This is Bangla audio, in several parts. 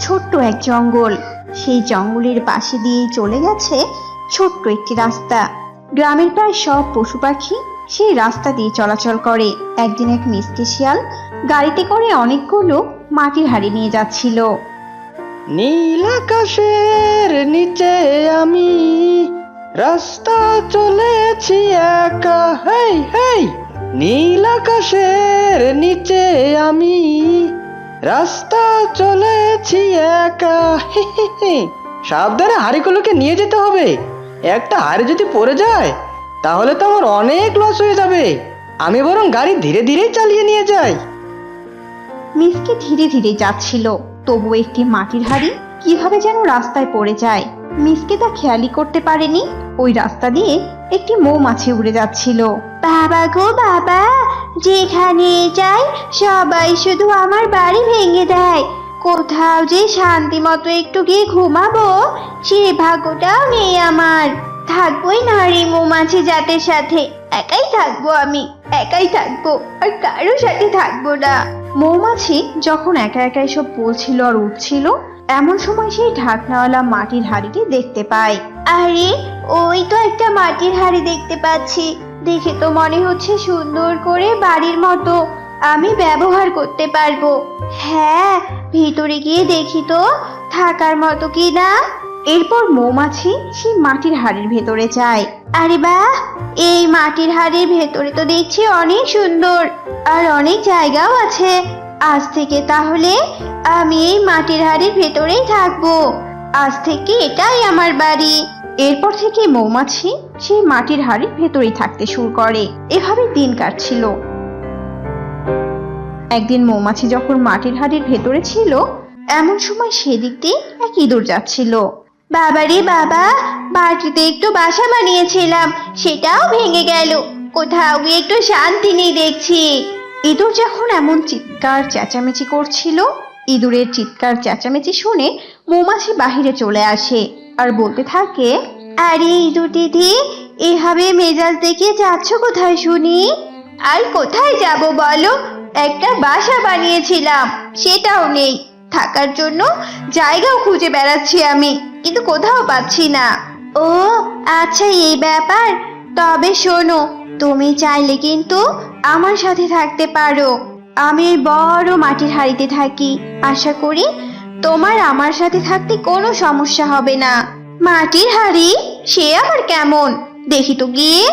ছোট্ট এক জঙ্গল। সেই জঙ্গলের পাশে দিয়ে চলে গেছে ছোট্ট একটি রাস্তা। গ্রামের প্রায় সব পশু পাখি সেই রাস্তা দিয়ে চলাচল করে। একদিন এক মিসকে শিয়াল গাড়িতে করে অনেকগুলো মাটির হাড়ি নিয়ে যাচ্ছিল। নীল আকাশের নিচে আমি রাস্তা চলেছি একা। হেই হেই, নীল আকাশের নিচে আমি রাস্তা চলেছি একা। সাবধানে হাড়িগুলোকে নিয়ে যেতে হবে। একটা হাড়ি যদি পড়ে যায়, তাহলে তো আমার অনেক লস হয়ে যাবে। আমি বরং গাড়ি ধীরে ধীরে চালিয়ে নিয়ে যাই। মিসকে ধীরে ধীরে যাচ্ছিল। তবু একটি মাটির হাড়ি কীভাবে যেন রাস্তায় পড়ে যায়। মিসকে তা খেয়ালই করতে পারেনি। ওই রাস্তা দিয়ে একটি মৌমাছি উড়ে যাচ্ছিল। বাবা গো, বাবা! যেখানে যাই সবাই শুধু আমার বাড়ি ভেঙে দেয়। কোথাও যে শান্তি মতো একটু গিয়ে ঘুমাবো সে ভাগ্যটাও নেই আমার। থাকবোই নারী মৌমাছি জাতের সাথে। একাই থাকব আমি একাই থাকব আর কারোর সাথে থাকব না। মৌমাছি যখন একা একা এসব বলছিল আর উঠছিল এমন সময় সেই ঢাকনাওয়ালা মাটির হাড়িটি দেখতে পায়। আরে ওই তো একটা মাটির হাড়ি দেখতে পাচ্ছি। দেখে তো মনে হচ্ছে সুন্দর করে বাড়ির মতো আমি ব্যবহার করতে পারব। হ্যাঁ ভিতরে গিয়ে দেখি তো, থাকার মতো কি না? এরপর মৌমাছি সেই মাটির হাড়ির ভেতরে যায়। আরে বাহ এই মাটির হাড়ির ভেতরে তো দেখছি অনেক সুন্দর আর অনেক জায়গাও আছে। আজ থেকে তাহলে আমি এই মাটির হাড়ির ভেতরেই থাকব। আজ থেকে এটাই আমার বাড়ি। এরপর থেকে মৌমাছি সেই মাটির হাড়ির ভেতরেই থাকতে শুরু করে। এভাবে দিন কাটছিল। একদিন মৌমাছি যখন মাটির হাড়ির ভেতরে ছিল, এমন সময় সেদিক দিয়ে এক ইঁদুর যাচ্ছিল। বাবারে বাবা বাড়িতে একটু বাসা বানিয়েছিলাম, সেটাও ভেঙে গেল। কোথাও গিয়ে একটু শান্তি নেই দেখছি। ইঁদুর যখন এমন চিৎকার, চেঁচামেচি করছিল, ইঁদুরের চিৎকার, চেঁচামেচি শুনে মৌমাছি বাহিরে চলে আসে। আর বলতে থাকে, আরে ইঁদুর দিদি এভাবে মেজাজ দেখে যাচ্ছ কোথায় শুনি? আর কোথায় যাব বলো? একটা বাসা বানিয়েছিলাম, সেটাও নেই। থাকার জন্য জায়গাও খুঁজে বেড়াচ্ছি আমি, কিন্তু কোথাও পাচ্ছি না। ও আচ্ছা এই ব্যাপার। তবে শোনো, তুমি চাইলে কিন্তু আমার সাথে থাকতে পারো। আমি বড় মাটির হাড়িতে থাকি। আশা করি তোমার আমার সাথে থাকতে কোনো সমস্যা হবে না। মাটির হাড়ি, সে আবার কেমন? দেখি তো গিয়ে।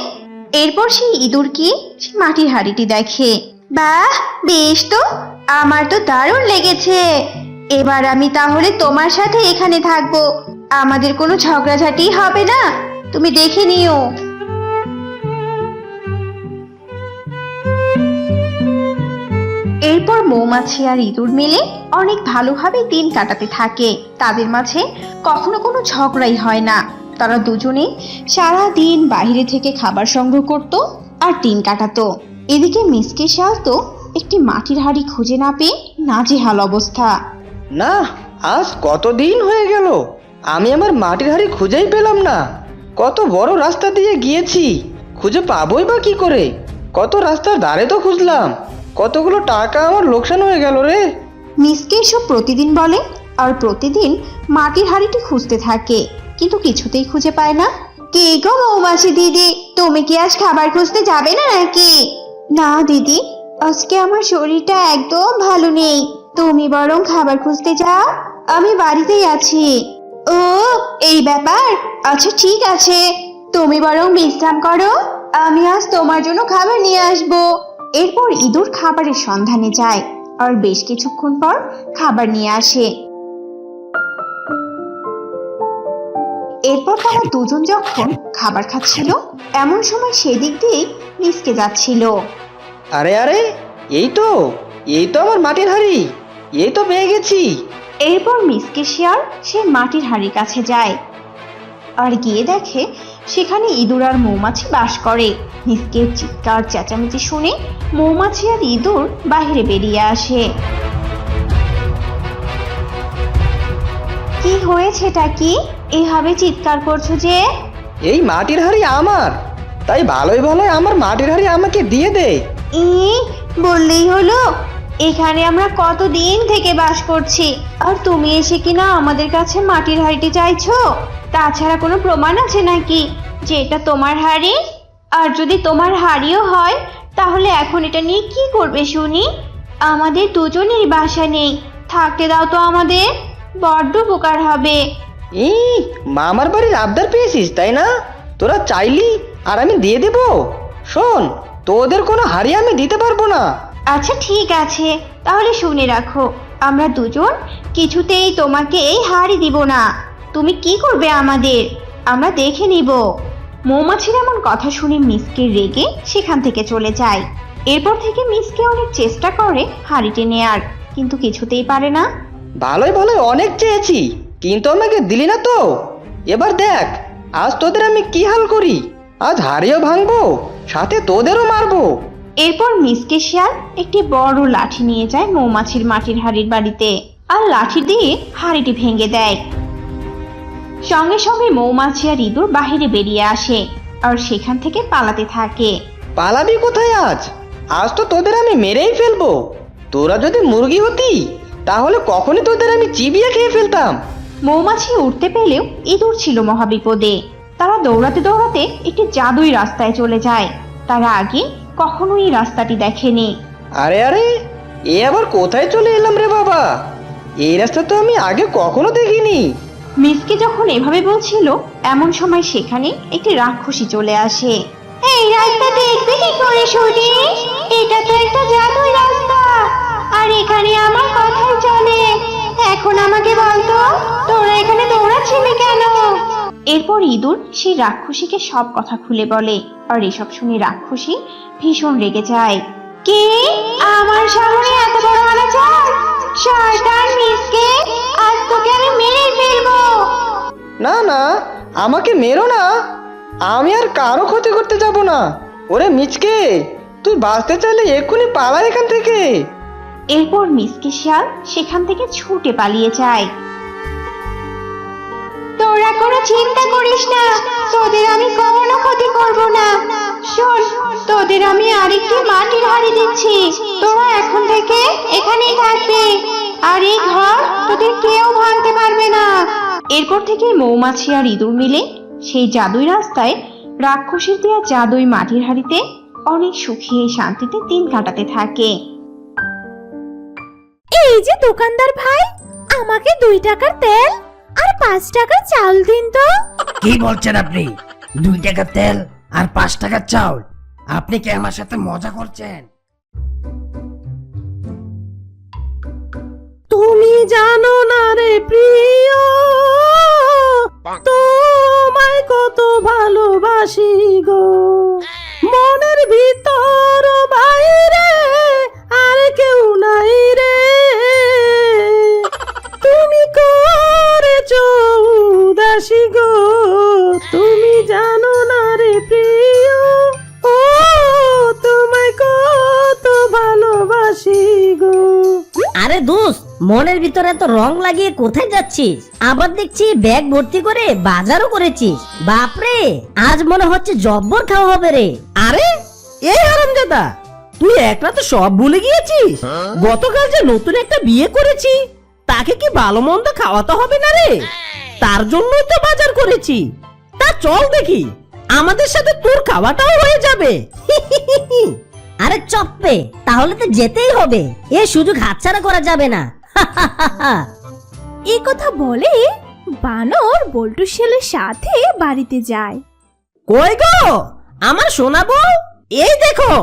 এরপর সেই ইঁদুর কি সে মাটির হাড়িটি দেখে। বাহ, বেশ তো। আমার তো দারুণ লেগেছে। এবার আমি তাহলে তোমার সাথে এখানে থাকব। আমাদের কোনো ঝগড়াঝাটি হবে না। তুমি দেখে নিও। এরপর মৌমাছি আর ইঁদুর মিলে অনেক ভালোভাবে দিন কাটাতে থাকে। তাদের মাঝে কখনো কোনো ঝগড়াই হয় না। তারা দুজনে সারা দিন বাইরে থেকে খাবার সংগ্রহ করত আর দিন কাটাতো। এদিকে মিসকে শাল তো একটি মাটির হাড়ি খুঁজে না পেয়ে নাজেহাল অবস্থা। না, আজ কতদিন হয়ে গেল? আমি আমার মাটির হাড়ি খুঁজেই পেলাম না। কত বড় রাস্তা দিয়ে গিয়েছি। খুঁজে পাবোই বা কি করে? কত রাস্তার ধারে তো খুঁজলাম। কতগুলো টাকা আমার লোকসান হয়ে গেল রে? মিসকে এসব প্রতিদিন বলে, আর প্রতিদিন মাটির হাড়িটি খুঁজতে থাকে, কিন্তু কিছুতেই খুঁজে পায় না। কে গো মৌমাছি দিদি, তুমি কি আজ খাবার খুঁজতে যাবে না নাকি? না দিদি, আজকে আমার শরীরটা একদম ভালো নেই। তুমি বরং খাবার খুঁজতে যাও, আমি বাড়িতেই আছি। ও, এই ব্যাপার? আচ্ছা ঠিক আছে। তুমি বরং বিশ্রাম করো, আমি আজ তোমার জন্য খাবার নিয়ে আসব। এরপর ইঁদুর খাবারের সন্ধানে যায় আর বেশ কিছুক্ষণ পর খাবার নিয়ে আসে। এরপর তারা দুজন যখন খাবার খাচ্ছিল এমন সময় সেদিক দিয়ে মিসকে যাচ্ছিল। আরে আরে এই তো এই তো আমার মাটির হাড়ি এই তো পেয়ে গেছি। এরপর মিসকে শিয়ার সে মাটির হাড়ির কাছে যায়। আর গিয়ে দেখে সেখানে ইঁদুর আর মৌমাছি বাস করে। মিসকের চিৎকার চেঁচামেচি শুনে মৌমাছি আর ইঁদুর বাইরে বেরিয়ে আসে। কি হয়েছেটা কি? এভাবে চিৎকার করছ যে? এই মাটির হাড়ি আমার। তাই ভালোই ভালোই আমার মাটির হাড়ি আমাকে দিয়ে দে। ই বললেই হলো। এখানে আমরা কতদিন থেকে বাস করছি? আর তুমি এসে কিনা আমাদের কাছে মাটির হাড়িটি চাইছো? তাছাড়া কোনো প্রমাণ আছে নাকি? যে এটা তোমার হাড়ি? আর যদি তোমার হাড়িও হয়, তাহলে এখন এটা নিয়ে কি করবে শুনি? আমাদের দুজনেরই বাসা নেই। থাকতে দাও তো আমাদের। বড্ড উপকার হবে। ই মামার বাড়ির আবদার পেয়েছিস, তাই না? তোরা চাইলি আর আমি দিয়ে দেব? শোন, তোদের কোনো হাড়ি আমি দিতে পারব না। আচ্ছা ঠিক আছে। তাহলে শুনে রাখো, আমরা দুজন কিছুতেই তোমাকে এই হাড়ি দিব না। তুমি কি করবে আমাদের? আমরা দেখে নিব। মৌমাছির এমন কথা শুনে মিসকে রেগে সেখান থেকে চলে যায়। এরপর থেকে মিসকে অনেক চেষ্টা করে হাড়িটি নেয়ার, কিন্তু কিছুতেই পারে না। ভালোই ভালোই, অনেক চেয়েছি, কিন্তু আমাকে দিলি না তো। এবার দেখ, আজ তোদের আমি কি হাল করি? আজ হাড়িও ভাঙবো, সাথে তোদেরও মারবো। এরপর মিসকে শিয়াল একটি বড় লাঠি নিয়ে যায় মৌমাছির মাটির হাড়ির বাড়িতে আর লাঠি দিয়ে হাড়িটি ভেঙে দেয়। সঙ্গে সঙ্গে মৌমাছি আর ইঁদুর বাহিরে বেরিয়ে আসে আর সেখান থেকে পালাতে থাকে। পালাবি কোথায় আজ? আজ তো তোদের আমি মেরেই ফেলব। তোরা যদি মুরগি হতি তাহলে কখনই তোদের আমি চিবিয়ে খেয়ে ফেলতাম। মৌমাছি উঠতে পেলেও ইঁদুর ছিল মহাবিপদে। তারা দৌড়াতে দৌড়াতে একটি জাদুই রাস্তায় চলে যায়। তারা আগে কখনোই এই রাস্তাটি দেখেনি। আরে আরে এ আবার কোথায় চলে এলাম রে বাবা? এই রাস্তা তো আমি আগে কখনো দেখিনি। মিসকে যখন এভাবে বলছিল এমন সময় সেখানে একটি রাক্ষসী চলে আসে। এই রাস্তা দেখবে কি করে শুনি এটা তো একটা জাদুই রাস্তা। আর এখানে আমার কথাই চলে। এখন আমাকে বলতো তোরা এখানে দৌড়াচ্ছিলি কেন? এরপর ইঁদুর সেই রাক্ষসীকে সব কথা খুলে বলে। আর এসব শুনে রাক্ষসী ভীষণ রেগে যায়। কে? আমার সামনে এত বড় অনাচার শয়তান মিসকে আজ তোকে আমি মেরে ফেলব। না না আমাকে মেরো না। আমি আর কারও ক্ষতি করতে যাব না। ওরে মিচকে তুই বাঁচতে চাইলে এক্ষুনি পালা এখান থেকে। এরপর মিসকে শিয়াল সেখান থেকে ছুটে পালিয়ে যায়। তোরা কোনো চিন্তা করিস না। তোদের আমি কোনো ক্ষতি করব না। শোন, তোদের আমি আরেকটি মাটির হাড়ি দিচ্ছি। তোরা এখন থেকে এখানেই থাকবে। আর এই ঘর তোদের কেউ ভাঙতে পারবে না। এরপর থেকে মৌমাছি আর ইঁদুর মিলে সেই জাদুই রাস্তায় রাক্ষসীর দেওয়া জাদুই মাটির হাড়িতে অনেক সুখী শান্তিতে দিন কাটাতে থাকে। এই যে দোকানদার ভাই, আমাকে দুই টাকার তেল আর পাঁচ টাকার চাল দিন তো। কি বলছেন আপনি? দুই টাকার তেল আর পাঁচ টাকার চাল। আপনি কি আমার সাথে মজা করছেন? তুমি জানো না রে প্রিয় তোমায় কত ভালোবাসি গো। মনের ভিতর বাইরে আর কেউ নাই রে। উদাসী গো তুমি জানো না রে প্রিয়। ও তোমায় কত ভালোবাসি গো। আরে দোস্ত মনের ভিতরে তো রং লাগিয়ে কোথায় যাচ্ছিস? আবার দেখছি ব্যাগ ভর্তি করে বাজারও করেছিস। বাপরে আজ মনে হচ্ছে জব্বর খাওয়া হবে রে। আরে এই হারামজাদা তুই একটা তো সব ভুলে গিয়েছিস? গতকাল যে নতুন একটা বিয়ে করেছি তাকে কি ভালো মন্দ খাওয়াতে হবে না রে? তার জন্যই তো বাজার করেছি। তা চল দেখি আমাদের সাথে তোর খাওয়াটাও হয়ে যাবে। আরে চপ্পে তাহলে তো যেতেই হবে। এ সুযোগ হাতছাড়া করা যাবে না। এই কথা বলে বানর বল্টু শেলের সাথে বাড়িতে যায়। কই গো? আমার শোনাবো এই দেখো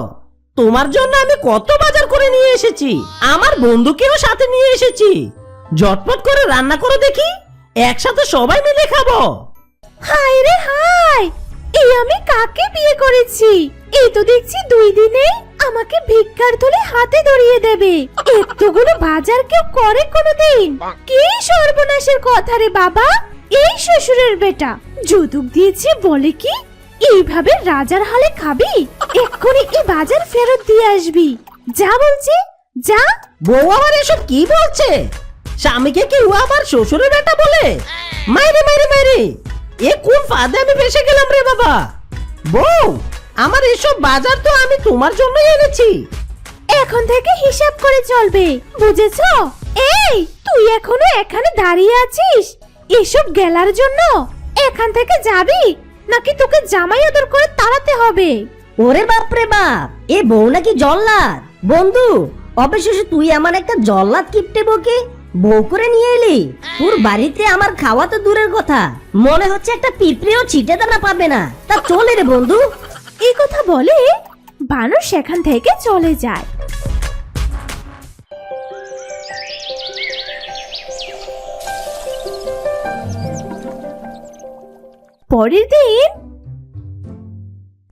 তোমার জন্য আমি কত বাজার করে নিয়ে এসেছি। আমার বন্ধুকেও সাথে নিয়ে এসেছি। ঝটপট করে রান্না করো দেখি। একসাথে সবাই মিলে খাব। হায় রে হায় এই আমি কাকে বিয়ে করেছি? এই তো দেখছি দুই দিনে আমাকে ভিক্ষার থলে হাতে ধরিয়ে দেবে। এতগুলো বাজার কেউ করে কোনোদিন? কি সর্বনাশের কথা রে বাবা? এই শ্বশুরের বেটা। যৌতুক দিয়েছে বলে কি? এইভাবে রাজার হালে খাবি? এক্ষুনি এই বাজার ফেরত দিয়ে আসবি। যা বলছি যা। বউ আমার এসব কি বলছে? স্বামীকে কি ও আমার শ্বশুরের বেটা বলে? মাইরে মাইরে মাইরে এ কোন ফাঁদে আমি ফেসে গেলাম রে বাবা? বউ আমার এসব বাজার তো আমি তোমার জন্যই এনেছি। এখন থেকে হিসাব করে চলবে বুঝেছ? এই তুই এখনও এখানে দাঁড়িয়ে আছিস? এসব গেলার জন্য এখান থেকে যাবি? নাকি তোকে জামাই আদর করে তাড়াতে হবে? ওরে বাপরে বাপ এ বউ নাকি জল্লাদ। বন্ধু অবশেষে তুই আমার একটা জল্লাদ কিপটে বকে বউ করে নিয়ে এলি? তোর বাড়িতে আমার খাওয়া তো দূরের কথা। মনে হচ্ছে একটা পিঁপড়েও ছিটে দানা পাবে না। তা চলে রে বন্ধু। এই কথা বলে বানর সেখান থেকে চলে যায়। পরের দিন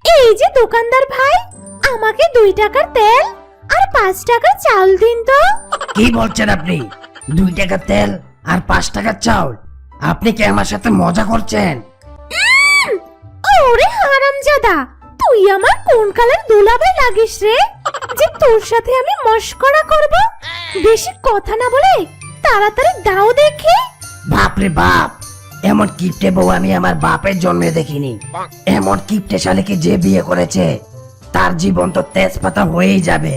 এই যে দোকানদার ভাই আমাকে দুই টাকার তেল আর পাঁচ টাকার চাল দিন তো। কি বলছেন আপনি? দুই টাকার তেল আর পাঁচ টাকার চাউল। আপনি কি আমার সাথে মজা করছেন? ওরে হারামজাদা তুই আমার কোন কালার দুলাবে লাগিস রে? যে তোর সাথে আমি মস্করা করব? বেশি কথা না বলে তাড়াতাড়ি দাও দেখি। বাপরে বাপ এমন কিপটে বউ আমি আমার বাপের জন্মে দেখিনি। এমন কিপটে শালিকে যে বিয়ে করেছে তার জীবন তো তেজপাতা হয়েই যাবে।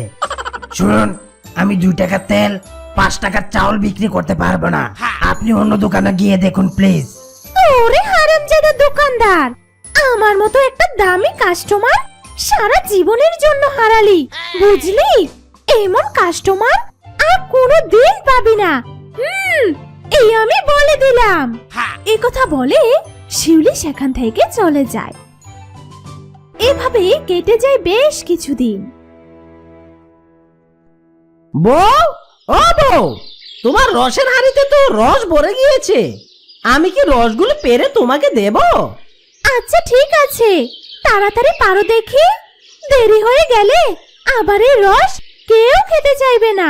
শুনুন আমি দুই টাকার তেল পাঁচ টাকার চাউল বিক্রি করতে পারব না। আপনি অন্য দোকানে গিয়ে দেখুন প্লিজ ওরে হারামজাদা দোকানদার আমার মতো একটা দামি কাস্টমার সারা জীবনের জন্য হারালি বুঝলি? এমন কাস্টমার আর কোনো দিন পাবি না। হুম এই আমি বলে দিলাম। এই কথা বলে শিউলি সেখান থেকে চলে যায়। এভাবে কেটে যায় বেশ কিছুদিন। বউ ও বউ, তোমার রসের হাড়িতে তো রস ভরে গিয়েছে। আমি কি রসগুলো পেরে তোমাকে দেব? আচ্ছা ঠিক আছে। তাড়াতাড়ি পারো দেখি। দেরি হয়ে গেলে আবার এই রস কেউ খেতে চাইবে না।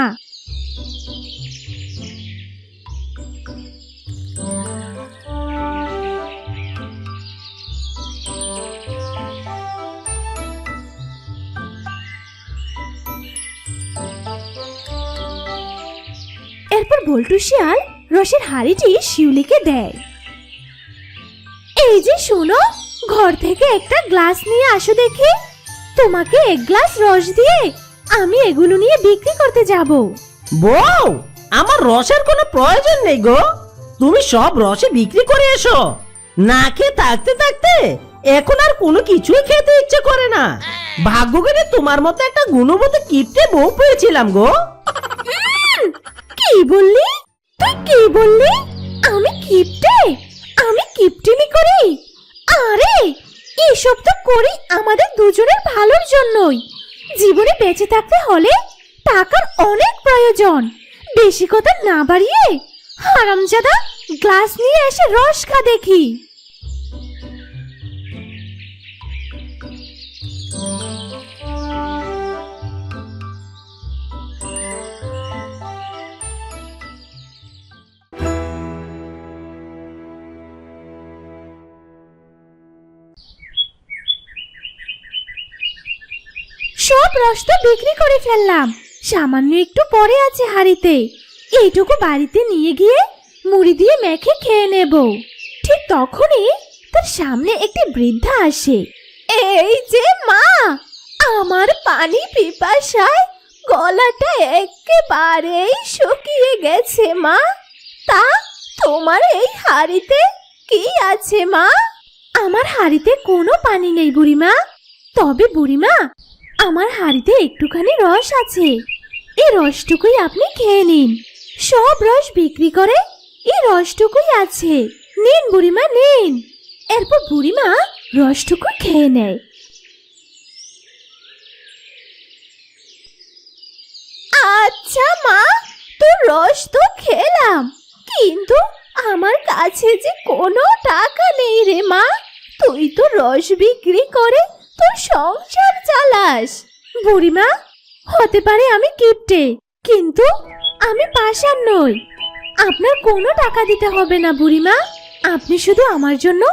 বল্টু শিয়াল রসের হাড়িটি শিউলিকে দেয়। এই যে শোনো, ঘর থেকে একটা গ্লাস নিয়ে আসো দেখি। তোমাকে এক গ্লাস রস দিয়ে আমি এগুলো নিয়ে বিক্রি করতে যাব। বউ, আমার রসের কোনো প্রয়োজন নেই গো। তুমি সব রসে বিক্রি করে এসো। না খেয়ে থাকতে থাকতে এখন আর কোনো কিছুই খেতে ইচ্ছে করে না। ভাগ্য তোমার মতো একটা গুণবতী কিপটে বউ পেয়েছিলাম গো। কি বললি? তুই কি বললি? আমি কিপটে? আমি কিপটেমি করি? আরে, এসব তো করি আমাদের দুজনের ভালোর জন্যই। জীবনে বেঁচে থাকতে হলে টাকার অনেক প্রয়োজন। বেশি কথা না বাড়িয়ে হারামজাদা গ্লাস নিয়ে এসে রস খা দেখি। রস তো বিক্রি করে ফেললাম। সামান্য একটু পরে আছে হাড়িতে। এইটুকু বাড়িতে নিয়ে গিয়ে মুড়ি দিয়ে মেখে খেয়ে নেব। ঠিক তখনই তার সামনে একটি বৃদ্ধা আসে। এই যে মা, আমার পানি পিপাসায় গলাটা একেবারেই শুকিয়ে গেছে মা। তা তোমার এই হাড়িতে কি আছে মা? আমার হাড়িতে কোনো পানি নেই বুড়িমা। তবে বুড়িমা আমার হাড়িতে একটুখানি রস আছে। এই রসটুকুই আপনি খেয়ে নিন। সব রস বিক্রি করে এই রসটুকুই আছে। নিন বুড়িমা, নিন। এরপর বুড়িমা রসটুকু খেয়ে নেয়। আচ্ছা মা তোর রস তো খেলাম। কিন্তু আমার কাছে যে কোনো টাকা নেই রে মা। তুই তো রস বিক্রি করে তোর সংসার চালাস। বুড়িমা, হতে পারে আমি কিপটে, কিন্তু আমি পাশার নই। আপনার কোনো টাকা দিতে হবে না, বুড়িমা। আপনি শুধু আমার জন্য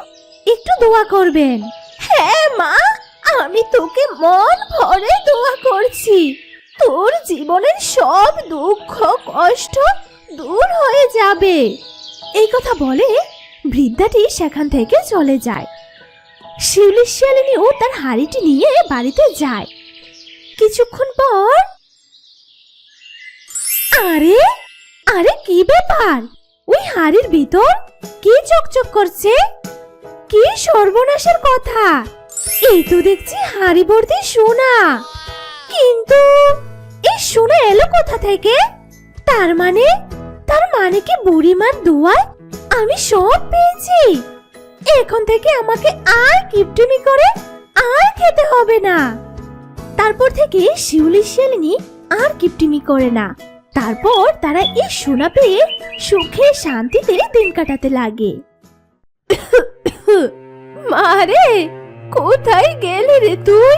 একটু দোয়া করবেন। হ্যাঁ মা, আমি তোকে মন ভরে দোয়া করছি। তোর জীবনের সব দুঃখ, কষ্ট দূর হয়ে যাবে। এই কথা বলে বৃদ্ধাটি সেখান থেকে চলে যায়। শিউলি শিয়ালিনীও তার হাড়িটি নিয়ে বাড়িতে যায়। কিছুক্ষণ পর আরে আরে কি ব্যাপার? ওই হাড়ির ভিতর কি চকচক করছে? কি সর্বনাশের কথা? এই তো দেখছি হাড়ি ভর্তি সোনা। কিন্তু এই সোনা এলো কোথা থেকে? তার মানে তার মানে কি বুড়িমার দোয়ায় আমি সব পেয়েছি। এখন থেকে আমাকে আর কিপটিমি করে আর খেতে হবে না। তারপর থেকে শিউলি শিয়ালিনী আর কিপটিমি করে না। তারপর তারা এই সোনা পেয়ে সুখে শান্তিতে দিন কাটাতে লাগে। মারে কোথায় গেলি রে তুই?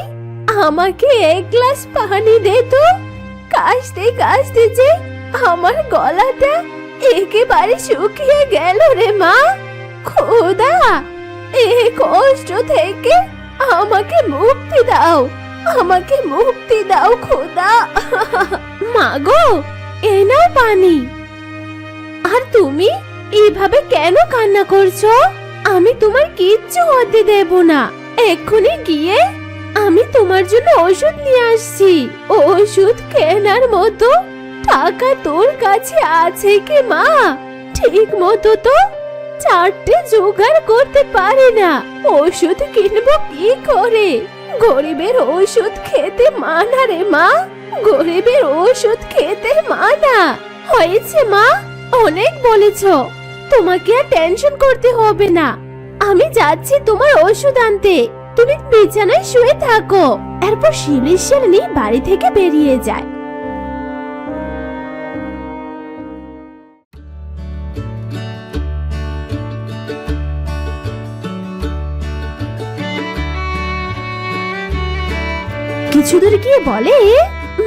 আমাকে এক গ্লাস পানি দে তো। কাশতে কাশতে যে আমার গলাটা একেবারে শুকিয়ে গেল রে মা। খোদা এ কষ্ট থেকে আমাকে মুক্তি দাও, আমাকে মুক্তি দাও খোদা। মাগো এ পানি। আর তুমি এইভাবে কেন কান্না করছ? আমি তোমার কিচ্ছু হতে দেব না। এক্ষুনি গিয়ে আমি তোমার জন্য ওষুধ নিয়ে আসছি। ওষুধ কেনার মতো টাকা তোর কাছে আছে কি মা? ঠিক মতো তো চারটে জোগাড় করতে পারি না। ওষুধ কিনবো কি করে? গরিবের ওষুধ খেতে মানা রে মা। গরিবের ওষুধ খেতে মানা। হয়েছে মা, অনেক বলেছ। তোমাকে আর টেনশন করতে হবে না। আমি যাচ্ছি তোমার ওষুধ আনতে। তুমি বিছানায় শুয়ে থাকো। এরপর শিলিশ শিয়ালিনী বাড়ি থেকে বেরিয়ে যায়। কিছু দূর গিয়ে বলে?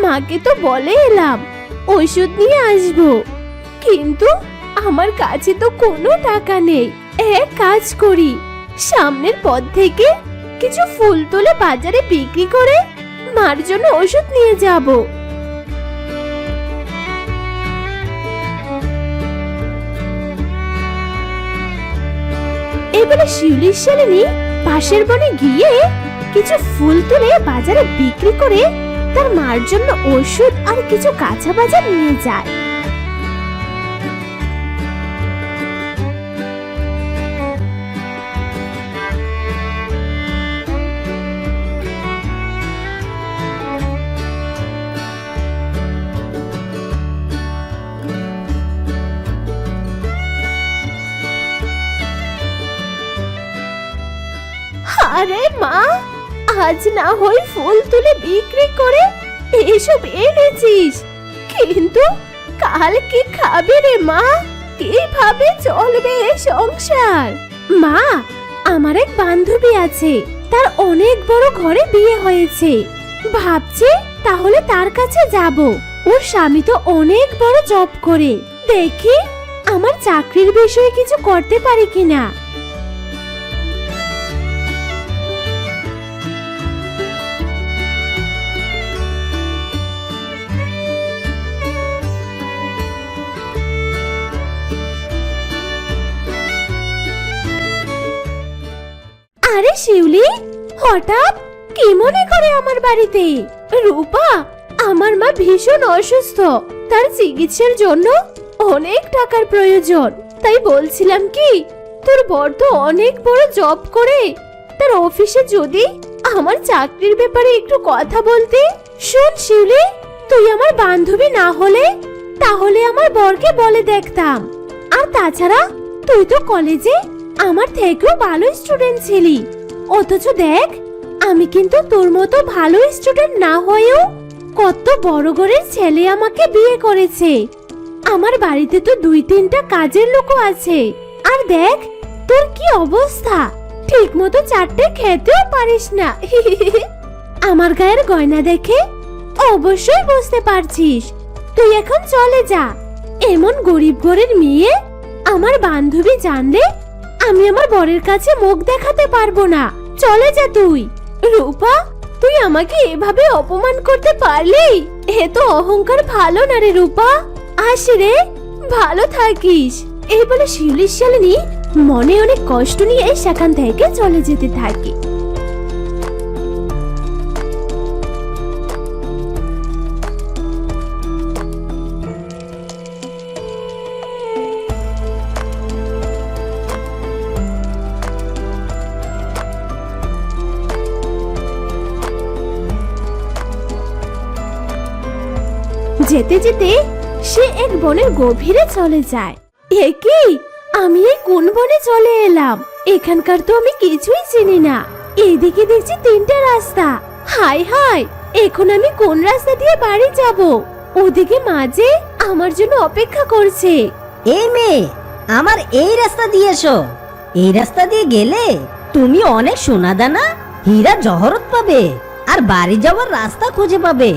মাকে তো বলে এলাম, ওষুধ নিয়ে আসব। কিন্তু আমার কাছে তো কোনো টাকা নেই। এক কাজ করি, সামনের পথ থেকে কিছু ফুল তুলে বাজারে বিক্রি করে মার জন্য ওষুধ নিয়ে যাব। এবারে শিউলির শালিনী পাশের বনে গিয়ে কিছু ফুল তুলে বাজারে বিক্রি করে তার মার জন্য ওষুধ আর কিছু কাঁচা বাজার নিয়ে যায়। আজ না হই ফুল তুলে বিক্রি করে এসব এনেছিস। কিন্তু কাল কি খাবে রে মা? কীভাবে চলবে এ সংসার? মা, আমার এক বান্ধবী আছে। তার অনেক বড় ঘরে বিয়ে হয়েছে। ভাবছে তাহলে তার কাছে যাব। ওর স্বামী তো অনেক বড় জব করে। দেখি আমার চাকরির বিষয়ে কিছু করতে পারি কিনা। শিউলি? হঠাৎ কি মনে করে আমার বাড়িতে? রূপা, আমার মা ভীষণ অসুস্থ। তার চিকিৎসার জন্য অনেক টাকার প্রয়োজন। তাই বলছিলাম কি, তোর বর তো অনেক বড় জব করে। তার অফিসে যদি আমার চাকরির ব্যাপারে একটু কথা বলতে, শোন শিউলি, তুই আমার বান্ধবী না হলে তাহলে আমার বরকে বলে দেখতাম। আর তাছাড়া তুই তো কলেজে আমার থেকেও ভালো স্টুডেন্ট ছিলি। অথচ দেখ, আমি কিন্তু তোর মতো ভালো স্টুডেন্ট না হয়েও কত বড় ঘরের ছেলে আমাকে বিয়ে করেছে। আমার বাড়িতে তো দুই তিনটা কাজের লোকও আছে। আর দেখ, তোর কি অবস্থা? ঠিক মতো চারটে খেতেও পারিস না। আমার গায়ের গয়না দেখে অবশ্যই বুঝতে পারছিস। তুই এখন চলে যা। এমন গরিব ঘরের মেয়ে আমার বান্ধবী জানলে আমি আমার বরের কাছে মুখ দেখাতে পারব না। চলে যা তুই। রূপা, তুই আমাকে এভাবে অপমান করতে পারলি? এ তো অহংকার ভালো না রে রূপা। আস রে, ভালো থাকিস। এই বলে শিউলির শালিনী মনে অনেক কষ্ট নিয়ে সেখান থেকে চলে যেতে থাকে। যেতে যেতে সে এক বনের গভীরে চলে যায়। এ কি? আমি এই কোন বনে চলে এলাম? এখানকার তো আমি কিছুই চিনি না। এইদিকে দেখছি তিনটা রাস্তা। হাই হাই! এখন আমি কোন রাস্তা দিয়ে বাড়ি যাব? ওদিকে মাঝে আমার জন্য অপেক্ষা করছে। এই মেয়ে, আমার এই রাস্তা দিয়ে এসো। এই রাস্তা দিয়ে গেলে তুমি অনেক সোনা দানা হীরা জহরত পাবে, আর বাড়ি যাওয়ার রাস্তা খুঁজে পাবে।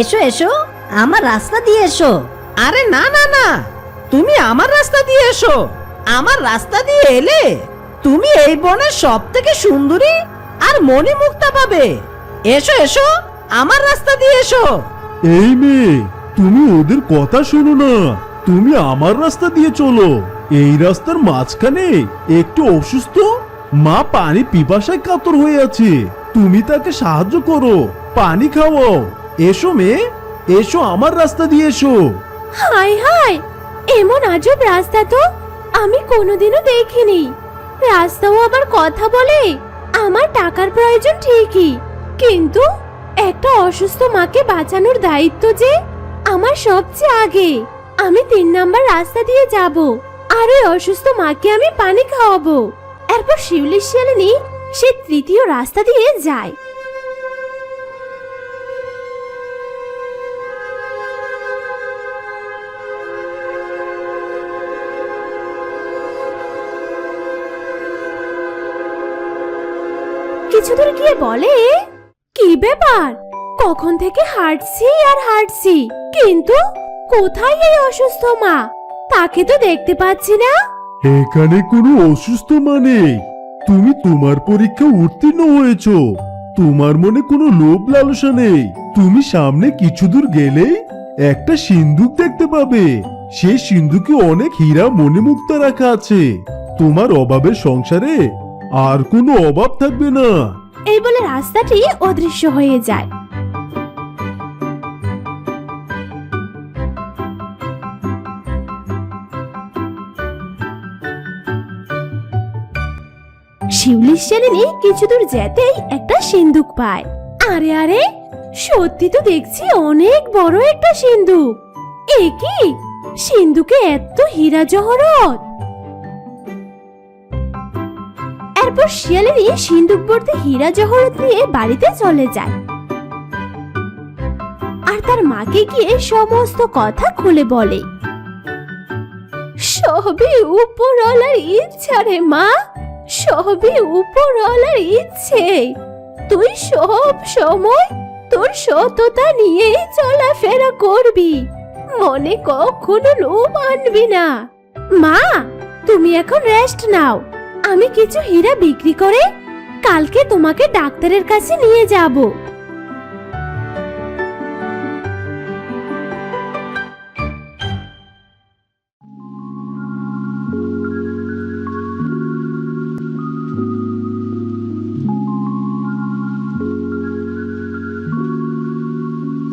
এসো এসো। আমার রাস্তা দিয়ে এসো। আরে না না না। তুমি আমার রাস্তা দিয়ে এসো। আমার রাস্তা দিয়ে এলে তুমি এই বনের সব থেকে সুন্দরী আর মনি মুক্তা পাবে। এসো এসো আমার রাস্তা দিয়ে এসো। এই মেয়ে তুমি ওদের কথা শোনো না। তুমি আমার রাস্তা দিয়ে চলো। এই রাস্তার মাঝখানে একটু অসুস্থ মা পানি পিপাসায় কাতর হয়ে আছে। তুমি তাকে সাহায্য করো পানি খাওয়াও। এসো মেয়ে। এসো আমার রাস্তা দিয়ে এসো। হাই হাই এমন আজব রাস্তা তো আমি কোনোদিনও দেখিনি। রাস্তাও আবার কথা বলে, আমার টাকার প্রয়োজন ঠিকই। কিন্তু একটা অসুস্থ মাকে বাঁচানোর দায়িত্ব যে আমার সবচেয়ে আগে, আমি তিন নাম্বার রাস্তা দিয়ে যাব, আর ওই অসুস্থ মাকে আমি পানি খাওয়াবো। এরপর শিউলি শিয়ালিনী সে তৃতীয় রাস্তা দিয়ে যায়। কিছু দূর গিয়ে বলে, কি ব্যাপার? কখন থেকে হাঁটছি আর হাঁটছি। কিন্তু কোথায় এই অসুস্থ মা? তাকে তো দেখতে পাচ্ছি না। এখানে কোনো অসুস্থ মানে তুমি তোমার পরীক্ষা উত্তীর্ণ হয়েছো। তোমার মনে কোনো লোভ লালসা নেই। তুমি সামনে কিছু দূর গেলেই একটা সিন্ধুক দেখতে পাবে। সেই সিন্ধুকে অনেক হীরা মনে মুক্তা রাখা আছে। তোমার অভাবের সংসারে আর কোনো অভাব থাকবে না। এই বলে রাস্তাটি অদৃশ্য হয়ে যায়। শিউলি কিছু দূর যেতেই একটা সিন্দুক পায়। আরে আরে, সত্যি তো দেখছি অনেক বড় একটা সিন্দুক এ কি? সিন্ধুকে এত হীরা জহরত। এরপর শিয়ালিনী সিন্দুক ভর্তি হীরা জহরত নিয়ে বাড়িতে চলে যায়। আর তার মাকে গিয়ে সমস্ত কথা খুলে বলে। সবই উপরওয়ালার ইচ্ছা রে মা, সবই উপরওয়ালার ইচ্ছে। তুই সব সময় তোর সততা নিয়ে চলাফেরা করবি, মনে কখনো লোভ আনবি না। মা, তুমি এখন রেস্ট নাও। আমি কিছু হীরা বিক্রি করে কালকে তোমাকে ডাক্তারের কাছে নিয়ে যাব।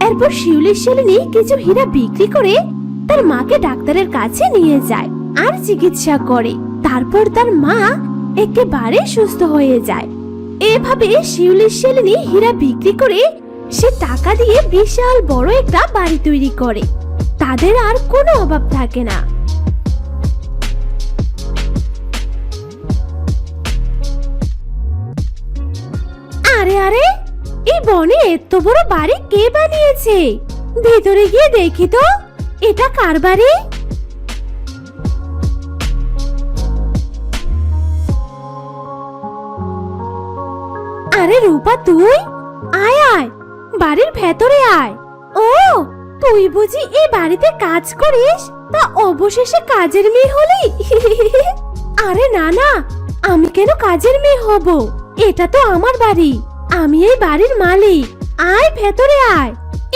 এরপর শিউলি শিলিনী কিছু হীরা বিক্রি করে তার মাকে ডাক্তারের কাছে নিয়ে যায় আর চিকিৎসা করে। তারপর তার মা একেবারে সুস্থ হয়ে যায়। এভাবে শিউলি শিলিনী হীরা বিক্রি করে সে টাকা দিয়ে বিশাল বড় একটা বাড়ি তৈরি করে। তাদের আর কোনো অভাব থাকে না। আরে আরে এই বনে এত বড় বাড়ি কে বানিয়েছে? ভিতরে গিয়ে দেখি তো, এটা কার বাড়ি? আরে রূপা, তুই? আয় আয়। বাড়ির ভেতরে আয়। ও, তুই বুঝি এই বাড়িতে কাজ করিস? তা অবশেষে কাজের মেয়ে হলি? আরে না না, আমি কেন কাজের মেয়ে হব? এটা তো আমার বাড়ি। আমি এই বাড়ির মালিক। আয়, ভেতরে আয়।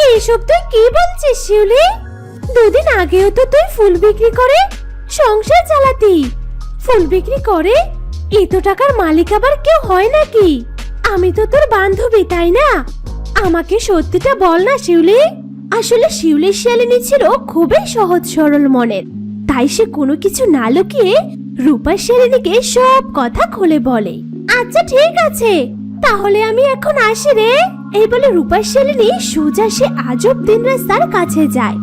এইসব তুই কি বলছিস, শিউলি? দুদিন আগেও তো তুই ফুল বিক্রি করে সংসার চালাতি। ফুল বিক্রি করে? এত টাকার মালিক আবার কেউ হয় নাকি? আমি তো তোর বান্ধবী, তাই না? আমাকে সত্যিটা বল না, শিউলি। আসলে শিউলি শিয়ালিনী ছিল খুবই সহজ সরল মনের। তাই সে কোনো কিছু না লুকিয়ে রূপা শিয়ালিনীকে সব কথা খুলে বলে। আচ্ছা ঠিক আছে। তাহলে আমি এখন আসি রে। এই বলে রূপা শিয়ালিনী সোজা সে আজব দিন রাস্তার কাছে যায়।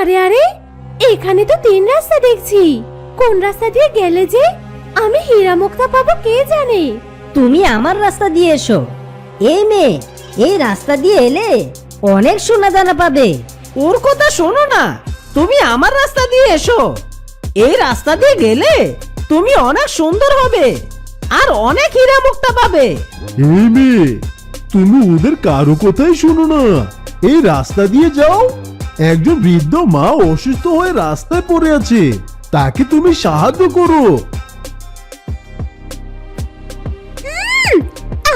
আরে আরে এখানে তো তিন রাস্তা দেখছি। কোন রাস্তা দিয়ে গেলে যে আমি হীরা মুক্তা পাবো কে জানে? তুমি আমার রাস্তা দিয়ে এসো। এই মেয়ে এই রাস্তা দিয়ে এলে অনেক সোনা দানা পাবে। ওর কথা শোনো না তুমি আমার রাস্তা দিয়ে এসো। এই রাস্তা দিয়ে গেলে তুমি অনেক সুন্দর হবে আর অনেক হীরা মুক্তা পাবে। এই মেয়ে তুমি ওদের কারও কথাই শোনো না। এই রাস্তা দিয়ে যাও। একজন বৃদ্ধ মা অসুস্থ হয়ে রাস্তায় পড়ে আছে। তাকে তুমি সাহায্য করো।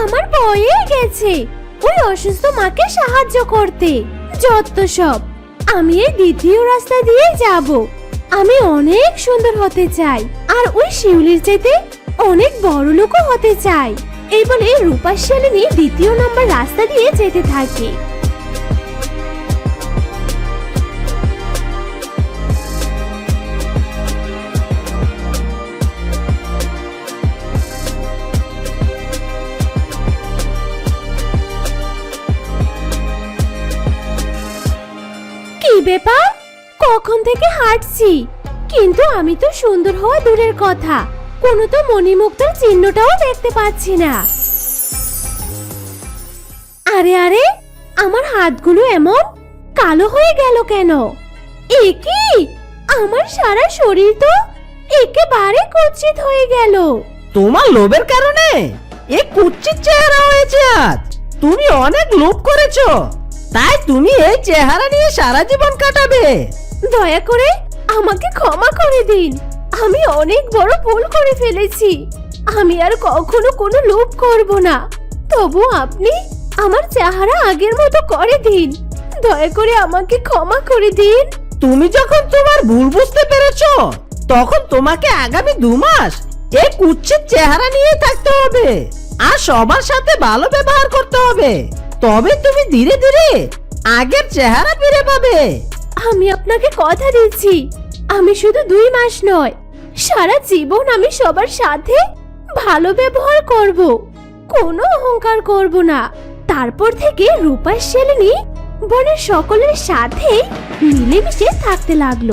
আমার ভয়ে গেছে ওই অসুস্থ মাকে সাহায্য করতে। যত সব, আমি এই দ্বিতীয় রাস্তা দিয়ে যাব। আমি অনেক সুন্দর হতে চাই, আর ওই শিউলির চাইতে অনেক বড় লোকও হতে চাই। এই বলে রূপা শালিনী দ্বিতীয় নম্বর রাস্তা দিয়ে যেতে থাকে। থেকে হাঁটছি। কিন্তু আমি তো সুন্দর হওয়া দূরের কথা। কোনো তো মণিমুক্তার চিহ্নটাও দেখতে পাচ্ছি না। আরে আরে, আমার হাতগুলো এমন? কালো হয়ে গেল কেন? এ কি? আমার সারা শরীর তো একেবারে কুৎসিত হয়ে গেল। তোমার লোভের কারণে? এ কুচ্ছিত চেহারা হয়েছে আজ। তুমি অনেক লোভ করেছ। তাই তুমি এই চেহারা নিয়ে সারা জীবন কাটাবে। দয়া করে আমাকে ক্ষমা করে দিন। আমি অনেক বড় ভুল করে ফেলেছি। আমি আর কখনো কোনো লোভ করব না। তবু আপনি আমার চেহারা আগের মতো করে দিন। দয়া করে আমাকে ক্ষমা করে দিন। তুমি যখন তোমার ভুল বুঝতে পেরেছ, তখন তোমাকে আগামী দু মাস এই কুচ্ছিত চেহারা নিয়ে থাকতে হবে। আর সবার সাথে ভালো ব্যবহার করতে হবে। তবে তুমি ধীরে ধীরে আগের চেহারা ফিরে পাবে। আমি আপনাকে কথা দিচ্ছি। আমি শুধু দুই মাস নয়, সারা জীবন আমি সবার সাথে ভালো ব্যবহার করব। কোনো অহংকার করব না। তারপর থেকে রূপার শেলিনী বনের সকলের সাথে মিলেমিশে থাকতে লাগল।